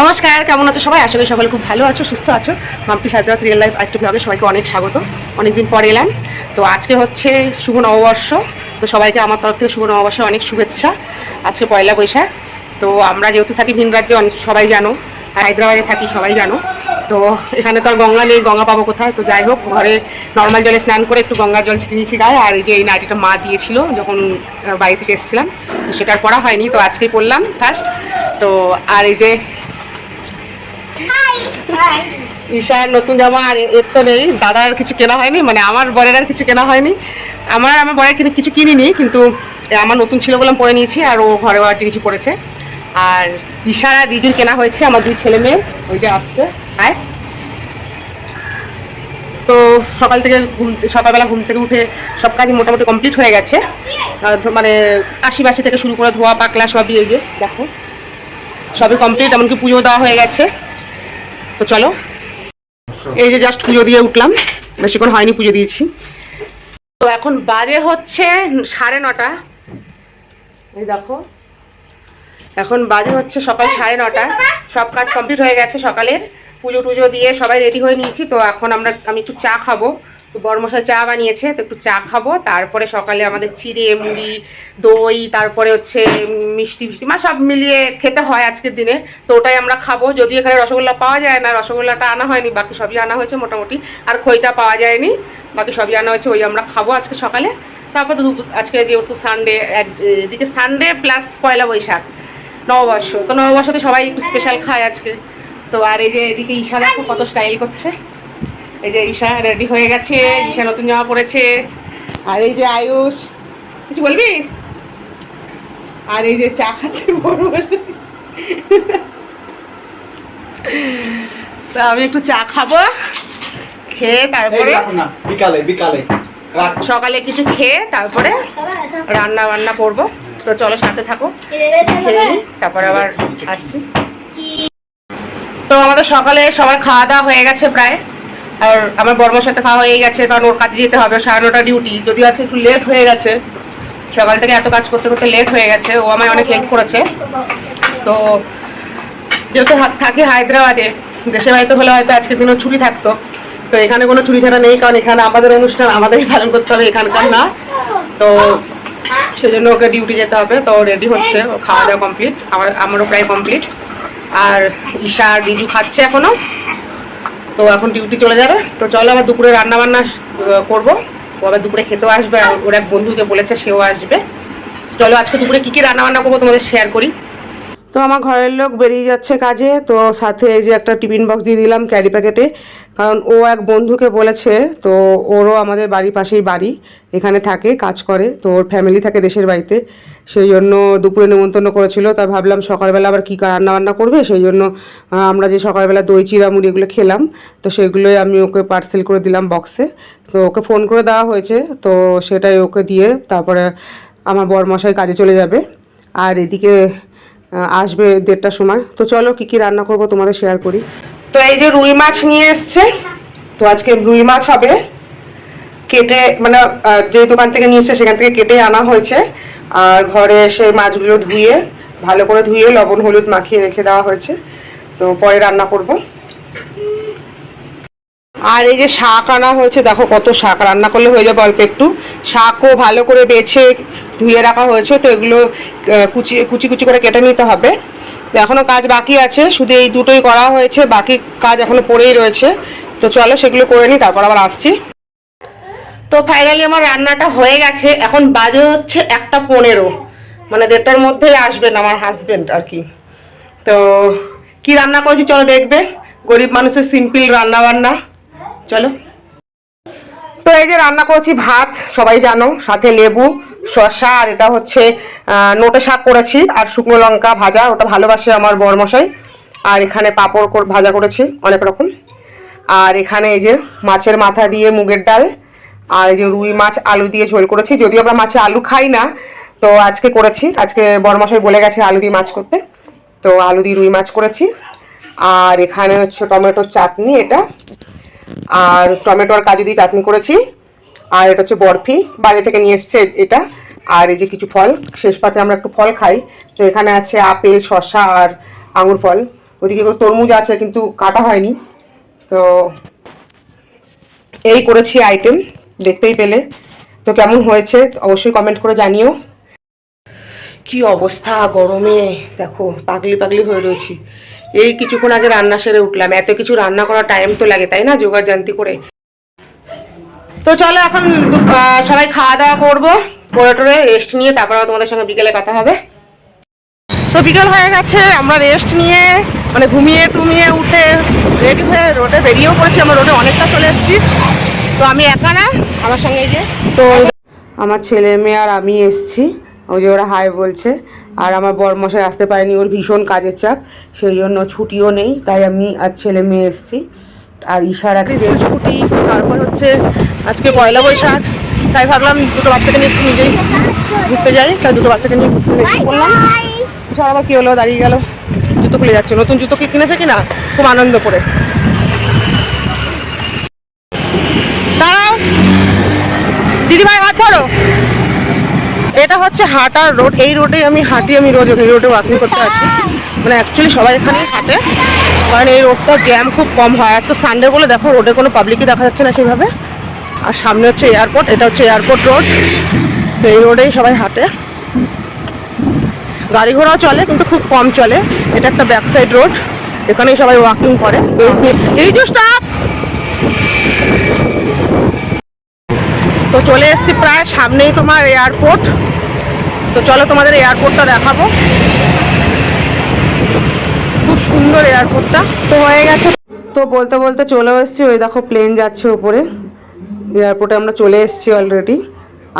নমস্কার, কেমন আছো সবাই? করি সকলে খুব ভালো আছো, সুস্থ আছো। মাম্পি সাজরাত রিয়েল লাইফ আরেকটু ব্লগে সবাইকে অনেক স্বাগত। অনেকদিন পরে এলাম। তো আজকে হচ্ছে শুভ নববর্ষ। তো সবাইকে আমার তরফ থেকে শুভ নববর্ষে অনেক শুভেচ্ছা। আজকে পয়লা বৈশাখ। তো আমরা যেহেতু থাকি ভিন রাজ্যে, অনেক সবাই জানো হায়দ্রাবাদে থাকি, সবাই জানো। তো এখানে তো আর গঙ্গা নেই, গঙ্গা পাবো কোথায়? তো যাই হোক, ঘরে নর্মাল জলে স্নান করে একটু গঙ্গার জল ছিটিয়েছি গায়ে। আর এই যে এই নাইটিটা মা দিয়েছিল যখন বাড়ি থেকে এসেছিলাম। তো সেটা পড়া হয়নি। তো আজকেই পড়লাম ফার্স্ট তো আর এই যে ঈশার নতুন জামা আর এর তো নেই। দাদার কিছু কেনা হয়নি মানে আমার বরের আর কিছু কেনা হয়নি। আমার আমার বরের কিন্তু কিছু কিনিনি, কিন্তু আমার নতুন ছিল বললাম পরে নিয়েছি, আর ও ঘরে আর জিনিসই পড়েছে আর ঈশার আর দিদির কেনা হয়েছে, আমার দুই ছেলে মেয়ে, ওই যে আসছে। আয় তো সকাল থেকে ঘুম, সকালবেলা ঘুম থেকে উঠে সব কাজ মোটামুটি কমপ্লিট হয়ে গেছে। মানে আশি বাসি থেকে শুরু করে ধোয়া, পাকলা, সবই এই যে, দেখো। সবই কমপ্লিট এমনকি পুজো দেওয়া হয়ে গেছে। তো চলো। এই যে জাস্ট পুজো দিয়ে উঠলাম। বেশিক্ষণ হয়নি পুজো দিয়েছি। তো এখন বাজে হচ্ছে সাড়ে নটা। এই দেখো। এখন বাজে হচ্ছে সকাল সাড়ে নটা। সব কাজ কমপ্লিট হয়ে গেছে সকালের। পুজো টুজো দিয়ে সবাই রেডি হয়ে নিয়েছি। তো এখন আমরা, আমি একটু চা খাব। তো বর্মশাই চা বানিয়েছে, তো একটু চা খাব। তারপরে সকালে আমাদের চিড়ে, মুড়ি, দই, তারপরে হচ্ছে মিষ্টি মিষ্টি, মা সব মিলিয়ে খেতে হয় আজকের দিনে। তো ওটাই আমরা খাব। যদি এখানে রসগোল্লা পাওয়া যায় না, রসগোল্লাটা আনা হয়নি, বাকি সবই আনা হয়েছে মোটামুটি। আর খইটা পাওয়া যায়নি, বাকি সবই আনা হয়েছে, ওই আমরা খাব আজকে সকালে। তারপর দুপুর- আজকে যেহেতু সানডে এদিকে সানডে প্লাস পয়লা বৈশাখ, নববর্ষ। তো নববর্ষতে সবাই একটু স্পেশাল খায় আজকে। তো আর এই যে এদিকে ঈশা দেখো কত স্টাইল করছে। এই যে ঈশা রেডি হয়ে গেছে ঈশা নতুন জামা পরেছে। আর এই যে আয়ুষ কিছু বলবি? আর এই যে চা খাচ্ছে বড় বসে তা আমি একটু চা খাব খেয়ে তারপরে বিকালে বিকালে সকালে কিছু খেয়ে তারপরে রান্না বান্না করব। তো চলো সাথে থাকো তারপর আবার আসছি। তো আমাদের সকালে সবার খাওয়া দাওয়া হয়ে গেছে প্রায়। আর আমার বর্মার সাথে খাওয়া হয়ে গেছে, কারণ ওর কাজে যেতে হবে, সাড়ে নটা ডিউটি যদিও আজকে একটু লেট হয়ে গেছে, সকাল থেকে এত কাজ করতে করতে লেট হয়ে গেছে, ও আমায় অনেক হেল্প করেছে। তো যেহেতু থাকি হায়দ্রাবাদে দেশের বাড়িতে হলে হয়তো আজকের দিনও ছুটি থাকতো। তো এখানে কোনো ছুটি ছাড়া নেই, কারণ এখানে আমাদের অনুষ্ঠান, আমাদেরই পালন করতে হবে, এখানকার না। তো সেজন্য ওকে ডিউটি যেতে হবে, তো রেডি হচ্ছে, ও খাওয়া দাওয়া কমপ্লিট আমার, আমারও প্রায় কমপ্লিট আর ঈশা আর রিজু খাচ্ছে এখনও। তো এখন ডিউটি চলে যাবে। তো চলো আবার দুপুরে রান্না বান্না করব। ও আবার দুপুরে খেতেও আসবে আর ওর এক বন্ধুকে বলেছে সেও আসবে। চলো আজকে দুপুরে কী কী রান্না বান্না করব তোমাদের শেয়ার করি। তো আমার ঘরের লোক বেরিয়ে যাচ্ছে কাজে, তো সাথে যে একটা টিফিন বক্স দিয়ে দিলাম ক্যারি প্যাকেটে কারণ ও এক বন্ধুকে বলেছে, তো ওরও আমাদের বাড়ির পাশেই বাড়ি, এখানে থাকে, কাজ করে, তো ওর ফ্যামিলি থাকে দেশের বাড়িতে। সেই জন্য দুপুরে নেমন্তন্ন করেছিল। তাই ভাবলাম সকালবেলা আবার কী রান্না বান্না করবে? সেই জন্য আমরা যে সকালবেলা দই চিরা মুড়ি এগুলো খেলাম। তো সেগুলোই আমি ওকে পার্সেল করে দিলাম বক্সে তো ওকে ফোন করে দেওয়া হয়েছে। তো সেটাই ওকে দিয়ে তারপরে আমার বরমশাই কাজে চলে যাবে। আর এদিকে আসবে দেড়টার সময়। তো চলো কি কি রান্না করব তোমাদের শেয়ার করি। তো এই যে রুই মাছ নিয়ে এসছে। তো আজকে রুই মাছ হবে। কেটে মানে যে দোকান থেকে নিয়ে এসছে সেখান থেকে কেটে আনা হয়েছে। আর ঘরে এসে মাছগুলো ধুয়ে, ভালো করে ধুয়ে লবণ, হলুদ মাখিয়ে রেখে দেওয়া হয়েছে। তো পরে রান্না করব। আর এই যে শাক আনা হয়েছে, দেখো কত শাক। রান্না করলে হয়ে যাবে অল্প একটু। শাকও ভালো করে বেছে ধুয়ে রাখা হয়েছে, তো এগুলো কুচি কুচি কুচি করে কেটে নিতে হবে। তো এখনও কাজ বাকি আছে, শুধু এই দুটোই করা হয়েছে, বাকি কাজ এখনও পড়েই রয়েছে। তো চলো সেগুলো করে নিই, তারপর আবার আসছি। তো ফাইনালি আমার রান্নাটা হয়ে গেছে। এখন বাজে হচ্ছে একটা পনেরো। মানে দেড়টার মধ্যেই আসবেন আমার হাজবেন্ড আর কি। তো কি রান্না করেছি চলো দেখবে। গরিব মানুষের সিম্পল রান্না বান্না চলো। তো এই যে রান্না করেছি ভাত, সবাই জানো, সাথে লেবু, শসা, আর এটা হচ্ছে নোটে শাক করেছি, আর শুকনো লঙ্কা ভাজা, ওটা ভালোবাসে আমার বরমশাই। আর এখানে পাঁপড় ভাজা করেছি, অনেক রকম। আর এখানে এই যে মাছের মাথা দিয়ে মুগের ডাল আর এই যে রুই মাছ, আলু দিয়ে ঝোল করেছি, যদিও আমরা মাছে আলু খাই না, তো আজকে করেছি। আজকে বরমশাই বলে গেছে আলু দিয়ে মাছ করতে। তো আলু দিয়ে রুই মাছ করেছি। আর এখানে হচ্ছে টমেটোর চাটনি এটা। আর টমেটো আর কাজু দিয়ে চাটনি করেছি। আর এটা হচ্ছে বরফি, বাইরে থেকে নিয়ে এসছে এটা। আর এই যে কিছু ফল, শেষ পাতে আমরা একটু ফল খাই। তো এখানে আছে আপেল, শসা আর আঙুর ফল। ওদিকে তরমুজ আছে, কিন্তু কাটা হয়নি। তো এই করেছি আইটেম। দেখতেই পেলে। তো কেমন হয়েছে? অবশ্যই কমেন্ট করে জানিও। কি অবস্থা গরমে? দেখো, পাগলি পাগলি হয়ে রয়েছি। এই কিছুক্ষণ আগে রান্না সেরে উঠলাম। এত কিছু রান্না করার টাইম তো লাগে, তাই না? জোগাড় জানতি করে। তো চলো এখন সবাই খাওয়া দাওয়া করব। করে টোরে রেস্ট নিয়ে তারপর তোমাদের সঙ্গে বিকেলে কথা হবে। তো বিকেল হয়ে গেছে, আমরা রেস্ট নিয়ে মানে ঘুমিয়ে টুমিয়ে উঠে রেডি হয়ে রোডে বেরিয়েও পড়েছি। আমরা রোডে অনেকটা চলে এসেছি। তো আমি একা না আমার সঙ্গে যে? তো আমার ছেলে মেয়ে আর আমি এসছি। ওই যে ওরা হাই বলছে। আর আমার বরমশাই আসতে পারেনি ওর ভীষণ কাজের চাপ। সেই জন্য ছুটিও নেই তাই আমি আর ছেলে মেয়ে এসছি। আর ঈশার আজকে ছুটি তারপর হচ্ছে আজকে পয়লা বৈশাখ। তাই ভাবলাম দুটো বাচ্চাকে নিয়ে একটু নিজেই ঘুরতে যাই। তাই দুটো বাচ্চাকে নিয়ে ঘুরতে পড়লাম। ঈশার আবার কী হলো দাঁড়িয়ে গেল। জুতো খুলে যাচ্ছে। নতুন জুতো কি কিনেছে কিনা? খুব আনন্দ করে। দিদিভাই, হাত ধরো। এটা হচ্ছে হাঁটার রোড। এই রোডে আমি হাঁটি, আমি রোজ এই রোডে ওয়াকিং করতে আসি। মানে অ্যাকচুয়ালি সবাই এখানেই হাঁটে। কারণ এই রোডটা জ্যাম খুব কম হয়। আর তো সানডে বলে দেখো রোডে কোনো পাবলিকই দেখা যাচ্ছে না সেভাবে আর সামনে হচ্ছে এয়ারপোর্ট এটা হচ্ছে এয়ারপোর্ট রোড তো এই রোডেই সবাই হাঁটে। গাড়ি ঘোড়াও চলে, কিন্তু খুব কম চলে। এটা একটা ব্যাক সাইড রোড এখানেই সবাই ওয়াকিং করে। এই যে স্টপ তো চলে এসেছি প্রায় সামনেই তোমার এয়ারপোর্ট তো চলো তোমাদের এয়ারপোর্টটা দেখাবো। খুব সুন্দর এয়ারপোর্টটা তো হয়ে গেছে। তো বলতে বলতে চলে এসেছি, ওই দেখো প্লেন যাচ্ছে ওপরে এয়ারপোর্টে আমরা চলে এসেছি অলরেডি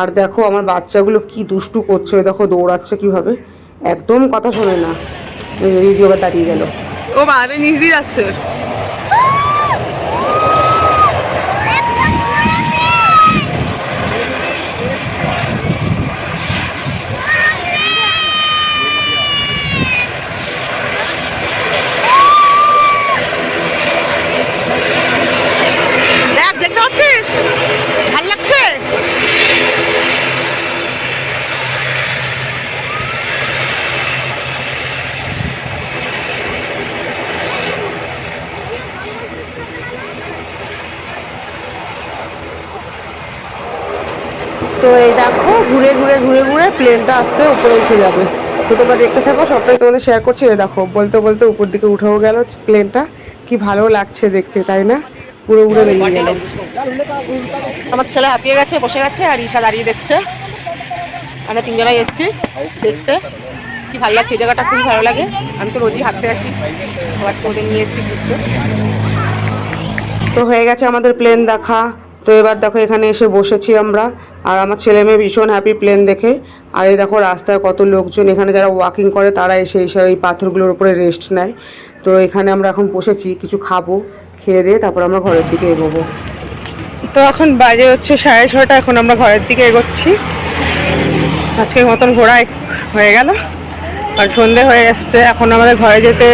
আর দেখো আমার বাচ্চাগুলো কি দুষ্টু করছে, ওই দেখো দৌড়াচ্ছে কীভাবে। একদম কথা শোনে না। আবার দাঁড়িয়ে গেল। ও বাইরে দিয়ে যাচ্ছে দেখ দেখতে পাচ্ছিস ভালো লাগছে তো এই দেখো ঘুরে ঘুরে ঘুরে ঘুরে প্লেনটা আস্তে উপরে উঠে যাবে। তো তোমরা দেখতে থাকো সবটাই তোমাদের শেয়ার করছি। এই দেখো বলতে বলতে উপর দিকে উঠেও গেল প্লেনটা কি ভালো লাগছে দেখতে তাই না? পুরো উড়ে বেরিয়ে গেল। আমার ছেলে হাঁপিয়ে গেছে বসে গেছে আর ঈশা দাঁড়িয়ে দেখছে। আমরা তিনজনাই এসেছি দেখতে। কি ভালো লাগছে এই জায়গাটা খুবই ভালো লাগে। আমি তো রোজই হাঁটতে আসি আজকে ওদের নিয়ে এসেছি ঘুরতে। তো হয়ে গেছে আমাদের প্লেন দেখা। তো এবার দেখো এখানে এসে বসেছি আমরা। আর আমার ছেলে মেয়ে ভীষণ হ্যাপি প্লেন দেখে। আর এই দেখো রাস্তায় কত লোকজন, এখানে যারা ওয়াকিং করে তারা এসে এসে এই পাথরগুলোর উপরে রেস্ট নেয়। তো এখানে আমরা এখন বসেছি, কিছু খাব, খেয়ে দিয়ে তারপর আমরা ঘরের দিকে এগোবো। তো এখন বাজে হচ্ছে সাড়ে ছটা, এখন আমরা ঘরের দিকে এগোচ্ছি। আজকের মতন ঘোরা হয়ে গেল। আর সন্ধে হয়ে এসছে, এখন আমাদের ঘরে যেতে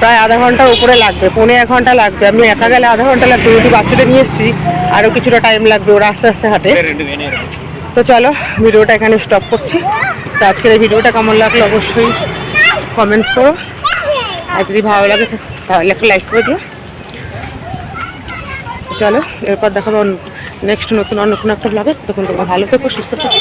প্রায় আধা ঘণ্টার উপরে লাগবে পৌনে এক ঘণ্টা লাগবে। আমি একা গেলে আধা ঘণ্টা লাগবে যদি বাচ্চাদের নিয়ে এসেছি আরও কিছুটা টাইম লাগবে ওরা আস্তে আস্তে হাঁটে। তো চলো ভিডিওটা এখানে স্টপ করছি। তো আজকের এই ভিডিওটা কেমন লাগল অবশ্যই কমেন্ট করো। আর যদি ভালো লাগে তাহলে একটা লাইক করে দিও। চলো এরপর দেখাবো নেক্সট নতুন অন্য কোনো একটা ব্লগে তখন তোমরা ভালো থেকো সুস্থ থেকো।